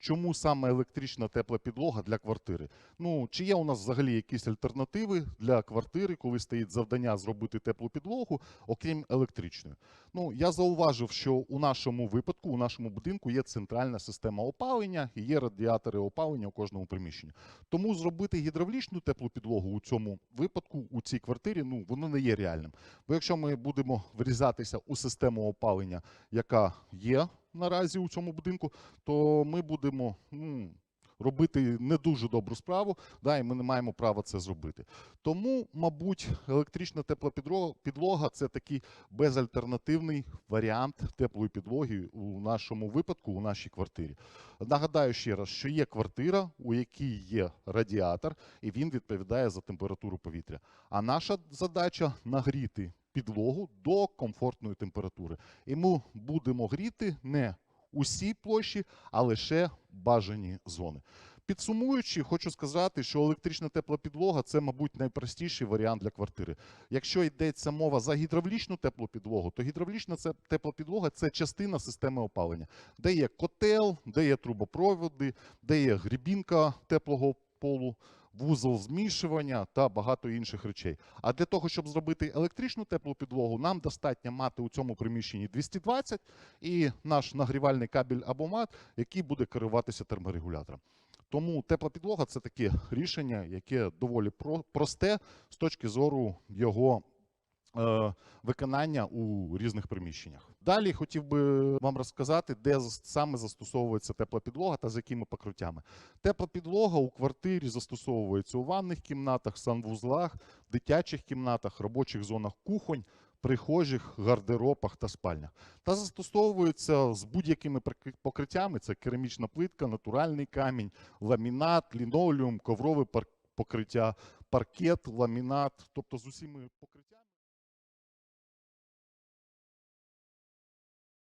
чому саме електрична тепла підлога для квартири. Ну, чи є у нас взагалі якісь альтернативи для квартири, коли стоїть завдання зробити теплу підлогу, окрім електричної? Ну, я зауважив, що у нашому випадку, у нашому будинку є центральна система опалення і є радіатори опалення у кожному приміщенні. Тому зробити гідравлічну теплу підлогу у цьому випадку, у цій квартирі, ну воно не є реальним. Бо якщо ми будемо врізатися у систему опалення, яка є наразі у цьому будинку, то ми будемо ну, робити не дуже добру справу, да, і ми не маємо права це зробити. Тому, мабуть, електрична тепла підлога це такий безальтернативний варіант теплої підлоги у нашому випадку, у нашій квартирі. Нагадаю ще раз, що є квартира, у якій є радіатор, і він відповідає за температуру повітря. А наша задача нагріти підлогу до комфортної температури. І ми будемо гріти не усі площі, а лише бажані зони. Підсумуючи, хочу сказати, що електрична тепла підлога це, мабуть, найпростіший варіант для квартири. Якщо йдеться мова за гідравлічну теплу підлогу, то гідравлічна тепла підлога це частина системи опалення, де є котел, де є трубопроводи, де є грібінка теплого полу, вузол змішування та багато інших речей. А для того, щоб зробити електричну теплу підлогу, нам достатньо мати у цьому приміщенні 220 і наш нагрівальний кабель або мат, який буде керуватися терморегулятором. Тому тепла підлога це таке рішення, яке доволі про- просте з точки зору його виконання у різних приміщеннях. Далі хотів би вам розказати, де саме застосовується тепла підлога та з якими покриттями. Тепла підлога у квартирі застосовується у ванних кімнатах, санвузлах, дитячих кімнатах, робочих зонах кухонь, прихожих, гардеробах та спальнях. Та застосовується з будь-якими покриттями: це керамічна плитка, натуральний камінь, ламінат, лінолеум, коврове покриття, паркет, ламінат, тобто з усіми покриттями.